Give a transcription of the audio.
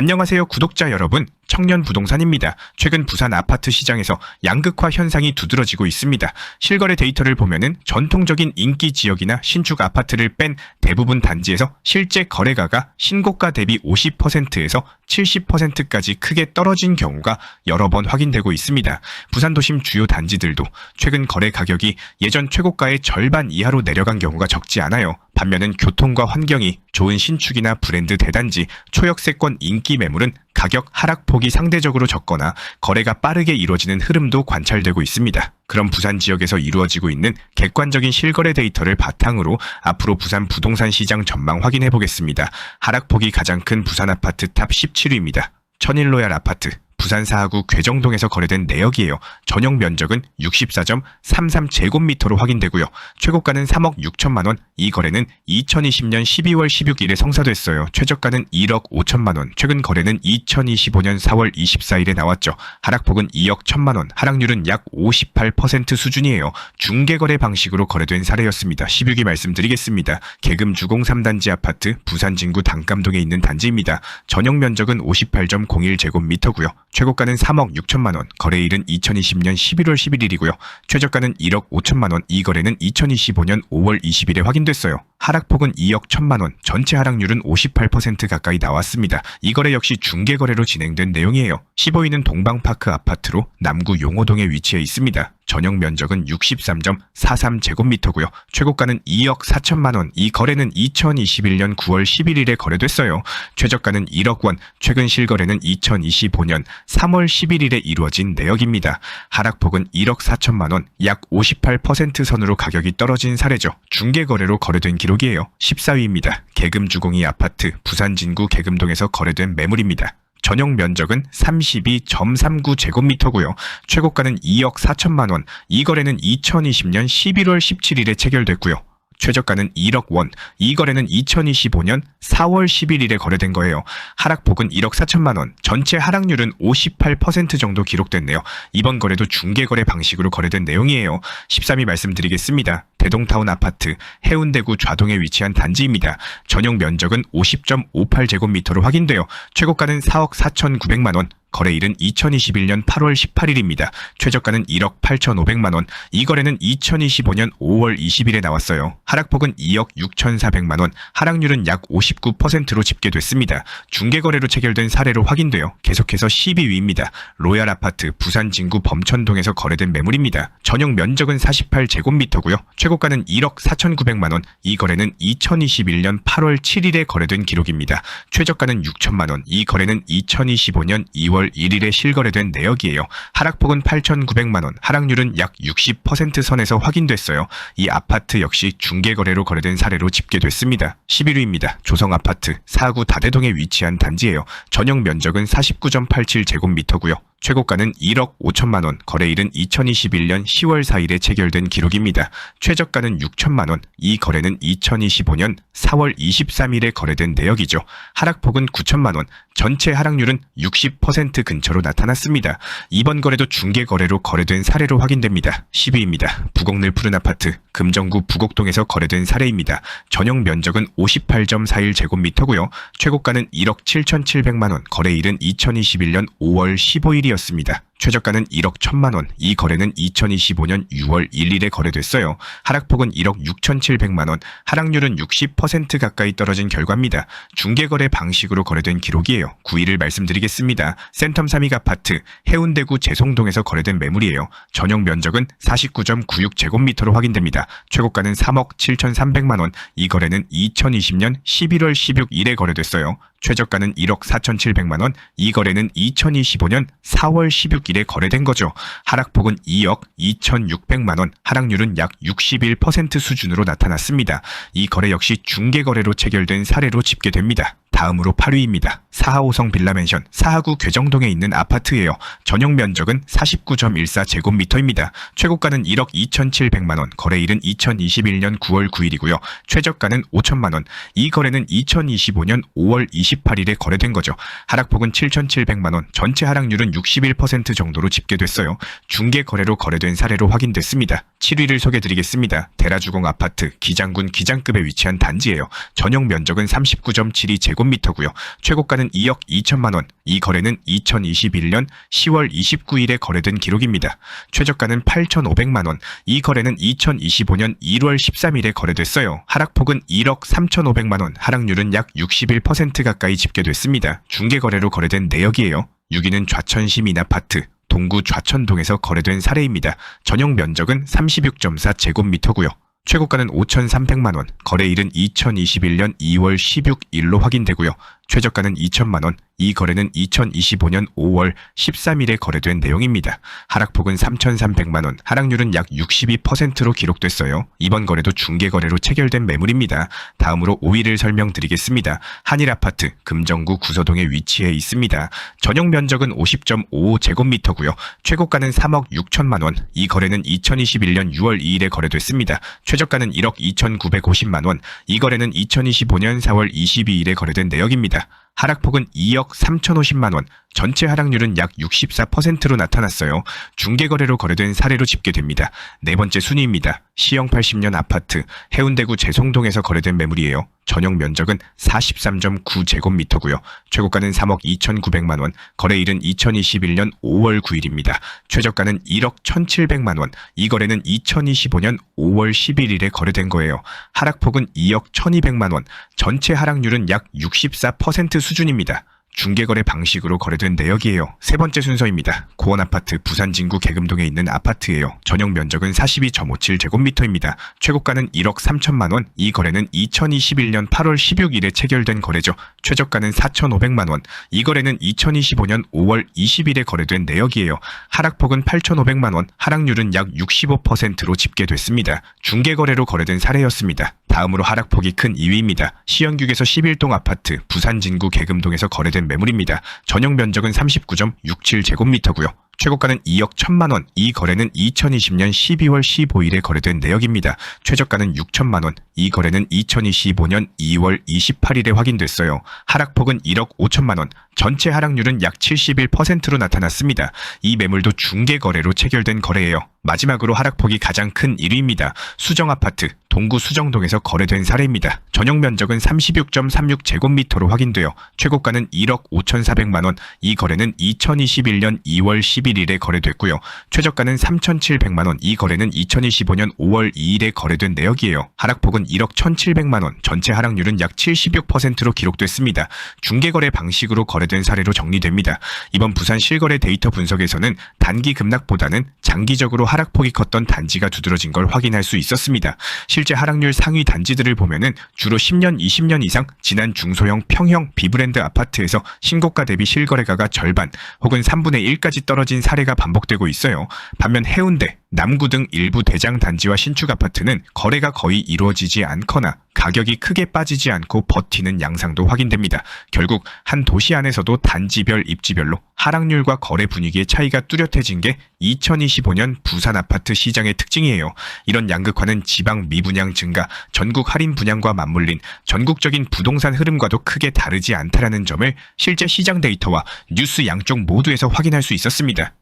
안녕하세요 구독자 여러분 청년 부동산입니다. 최근 부산 아파트 시장에서 양극화 현상이 두드러지고 있습니다. 실거래 데이터를 보면은 전통적인 인기 지역이나 신축 아파트를 뺀 대부분 단지에서 실제 거래가가 신고가 대비 50%에서 70%까지 크게 떨어진 경우가 여러 번 확인되고 있습니다. 부산 도심 주요 단지들도 최근 거래 가격이 예전 최고가의 절반 이하로 내려간 경우가 적지 않아요. 반면은 교통과 환경이 좋은 신축이나 브랜드 대단지, 초역세권 인기 매물은 가격 하락폭이 상대적으로 적거나 거래가 빠르게 이루어지는 흐름도 관찰되고 있습니다. 그럼 부산 지역에서 이루어지고 있는 객관적인 실거래 데이터를 바탕으로 앞으로 부산 부동산 시장 전망 확인해 보겠습니다. 하락폭이 가장 큰 부산 아파트 탑 17위입니다. 천일로얄 아파트. 부산 사하구 괴정동에서 거래된 내역이에요. 전용 면적은 64.33제곱미터로 확인되고요. 최고가는 3억 6천만 원. 이 거래는 2020년 12월 16일에 성사됐어요. 최저가는 1억 5천만 원. 최근 거래는 2025년 4월 24일에 나왔죠. 하락폭은 2억 1천만 원. 하락률은 약 58% 수준이에요. 중개거래 방식으로 거래된 사례였습니다. 16위 말씀드리겠습니다. 개금 주공 3단지 아파트 부산 진구 당감동에 있는 단지입니다. 전용 면적은 58.01제곱미터고요. 최고가는 3억 6천만 원, 거래일은 2020년 11월 11일이고요. 최저가는 1억 5천만 원, 이 거래는 2025년 5월 20일에 확인됐어요. 하락폭은 2억 1천만 원, 전체 하락률은 58% 가까이 나왔습니다. 이 거래 역시 중개 거래로 진행된 내용이에요. 15위는 동방파크 아파트로 남구 용호동에 위치해 있습니다. 전용 면적은 63.43제곱미터고요. 최고가는 2억 4천만 원. 이 거래는 2021년 9월 11일에 거래됐어요. 최저가는 1억 원. 최근 실거래는 2025년 3월 11일에 이루어진 내역입니다. 하락폭은 1억 4천만 원. 약 58% 선으로 가격이 떨어진 사례죠. 중개 거래로 거래된 기록이에요. 14위입니다. 개금주공이 아파트 부산 진구 개금동에서 거래된 매물입니다. 전용 면적은 32.39제곱미터고요. 최고가는 2억 4천만 원. 이 거래는 2020년 11월 17일에 체결됐고요. 최저가는 1억 원. 이 거래는 2025년 4월 11일에 거래된 거예요. 하락폭은 1억 4천만 원. 전체 하락률은 58% 정도 기록됐네요. 이번 거래도 중개거래 방식으로 거래된 내용이에요. 13위 말씀드리겠습니다. 대동타운 아파트 해운대구 좌동에 위치한 단지입니다. 전용 면적은 50.58제곱미터로 확인되어 최고가는 4억 4,900만 원, 거래일은 2021년 8월 18일입니다. 최저가는 1억 8,500만 원. 이 거래는 2025년 5월 20일에 나왔어요. 하락폭은 2억 6,400만 원. 하락률은 약 59%로 집계됐습니다. 중개 거래로 체결된 사례로 확인되어 계속해서 12위입니다. 로얄 아파트 부산 진구 범천동에서 거래된 매물입니다. 전용 면적은 48제곱미터고요. 최 고가는 1억 4,900만 원. 이 거래는 2021년 8월 7일에 거래된 기록입니다. 최저가는 6천만 원. 이 거래는 2025년 2월 1일에 실거래된 내역이에요. 하락폭은 8,900만 원, 하락률은 약 60% 선에서 확인됐어요. 이 아파트 역시 중개 거래로 거래된 사례로 집계됐습니다. 11위입니다. 조성 아파트 사구 다대동에 위치한 단지예요. 전용 면적은 49.87제곱미터고요. 최고가는 1억 5천만 원, 거래일은 2021년 10월 4일에 체결된 기록입니다. 최저 가는 6천만 원, 이 거래는 2025년 4월 23일에 거래된 내역이죠. 하락폭은 9천만 원, 전체 하락률은 60% 근처로 나타났습니다. 이번 거래도 중개 거래로 거래된 사례로 확인됩니다. 10위입니다. 부곡늘 푸른 아파트 금정구 부곡동에서 거래된 사례입니다. 전용 면적은 58.41제곱미터고요. 최고가는 1억 7,700만 원, 거래일은 2021년 5월 15일이었습니다. 최저가는 1억 1천만 원. 이 거래는 2025년 6월 1일에 거래됐어요. 하락폭은 1억 6,700만 원. 하락률은 60% 가까이 떨어진 결과입니다. 중개거래 방식으로 거래된 기록이에 요. 9위를 말씀드리겠습니다. 센텀 3위 아파트 해운대구 재송동에서 거래된 매물이에요. 전용 면적은 49.96제곱미터로 확인됩니다. 최고가는 3억 7,300만 원. 이 거래는 2020년 11월 16일에 거래됐어요. 최저가는 1억 4,700만 원. 이 거래는 2025년 4월 16일에 거래된 거죠. 하락폭은 2억 2,600만 원. 하락률은 약 61% 수준으로 나타났습니다. 이 거래 역시 중개 거래로 체결된 사례로 집계됩니다. 다음으로 8위입니다. 사하오성 빌라맨션 사하구 괴정동에 있는 아파트예요. 전용 면적은 49.14제곱미터입니다. 최고가는 1억 2,700만원, 거래일은 2021년 9월 9일이고요. 최저가는 5천만원. 이 거래는 2025년 5월 28일에 거래된 거죠. 하락폭은 7,700만 원, 전체 하락률은 61% 정도로 집계됐어요. 중개 거래로 거래된 사례로 확인됐습니다. 7위를 소개드리겠습니다. 대라주공 아파트 기장군 기장급에 위치한 단지예요. 전용 면적은 39.72제곱 제곱미터고요. 최고가는 2억 2천만 원. 이 거래는 2021년 10월 29일에 거래된 기록입니다. 최저가는 8,500만 원. 이 거래는 2025년 1월 13일에 거래됐어요. 하락폭은 1억 3,500만 원. 하락률은 약 61%가 까이 집계됐습니다. 중개 거래로 거래된 내역이에요. 6위는 좌천 시민 아파트. 동구 좌천동에서 거래된 사례입니다. 전용 면적은 36.4 제곱미터고요. 최고가는 5,300만 원, 거래일은 2021년 2월 16일로 확인되고요. 최저가는 2천만 원, 이 거래는 2025년 5월 13일에 거래된 내용입니다. 하락폭은 3,300만 원, 하락률은 약 62%로 기록됐어요. 이번 거래도 중개 거래로 체결된 매물입니다. 다음으로 5위를 설명드리겠습니다. 한일 아파트 금정구 구서동에 위치해 있습니다. 전용 면적은 50.55 제곱미터고요. 최고가는 3억 6천만 원. 이 거래는 2021년 6월 2일에 거래됐습니다. 최저가는 1억 2,950만 원. 이 거래는 2025년 4월 22일에 거래된 내역입니다. America. 하락폭은 2억 3,050만 원, 전체 하락률은 약 64%로 나타났어요. 중개거래로 거래된 사례로 집계됩니다. 네 번째 순위입니다. 시형 80년 아파트, 해운대구 재송동에서 거래된 매물이에요. 전용 면적은 43.9제곱미터고요. 최고가는 3억 2,900만 원, 거래일은 2021년 5월 9일입니다. 최저가는 1억 1,700만 원, 이 거래는 2025년 5월 11일에 거래된 거예요. 하락폭은 2억 1,200만 원, 전체 하락률은 약 64% 수준입니다. 중개거래 방식으로 거래된 내역이에요. 세 번째 순서입니다. 고원 아파트 부산 진구 계금동에 있는 아파트예요. 전용 면적은 42.57 제곱미터입니다. 최고가는 1억 3천만 원. 이 거래는 2021년 8월 16일에 체결된 거래죠. 최저가는 4,500만 원. 이 거래는 2025년 5월 20일에 거래된 내역이에요. 하락폭은 8,500만 원. 하락률은 약 65%로 집계됐습니다. 중개거래로 거래된 사례였습니다. 다음으로 하락폭이 큰 2위입니다. 시연국에서 11동 아파트 부산 진구 계금동에서 거래된 매물입니다. 전용 면적은 39.67제곱미터고요. 최고가는 2억 1천만 원. 이 거래는 2020년 12월 15일에 거래된 내역입니다. 최저가는 6천만 원. 이 거래는 2025년 2월 28일에 확인됐어요. 하락폭은 1억 5천만 원. 전체 하락률은 약 71%로 나타났습니다. 이 매물도 중개 거래로 체결된 거래예요. 마지막으로 하락폭이 가장 큰 1위입니다. 수정 아파트 동구 수정동에서 거래된 사례입니다. 전용 면적은 36.36제곱미터로 확인되어 최고가는 1억 5,400만 원. 이 거래는 2021년 2월 11일에 거래됐고요. 최저가는 3,700만 원. 이 거래는 2025년 5월 2일에 거래된 내역이에요. 하락폭은 1억 1,700만 원. 전체 하락률은 약 76%로 기록됐습니다. 중개거래 방식으로 거래된 사례로 정리됩니다. 이번 부산 실거래 데이터 분석에서는 단기 급락보다는 장기적으로 하락폭이 컸던 단지가 두드러진 걸 확인할 수 있었습니다. 실제 하락률 상위 단지들을 보면은 주로 10년, 20년 이상 지난 중소형 평형 비브랜드 아파트에서 신고가 대비 실거래가가 절반 혹은 3분의 1까지 떨어진 사례가 반복되고 있어요. 반면 해운대, 남구 등 일부 대장 단지와 신축 아파트는 거래가 거의 이루어지지 않거나 가격이 크게 빠지지 않고 버티는 양상도 확인됩니다. 결국 한 도시 안에서도 단지별 입지별로 하락률과 거래 분위기의 차이가 뚜렷해진 게 2025년 부산 아파트 시장의 특징이에요. 이런 양극화는 지방 미분양 증가, 전국 할인 분양과 맞물린 전국적인 부동산 흐름과도 크게 다르지 않다라는 점을 실제 시장 데이터와 뉴스 양쪽 모두에서 확인할 수 있었습니다.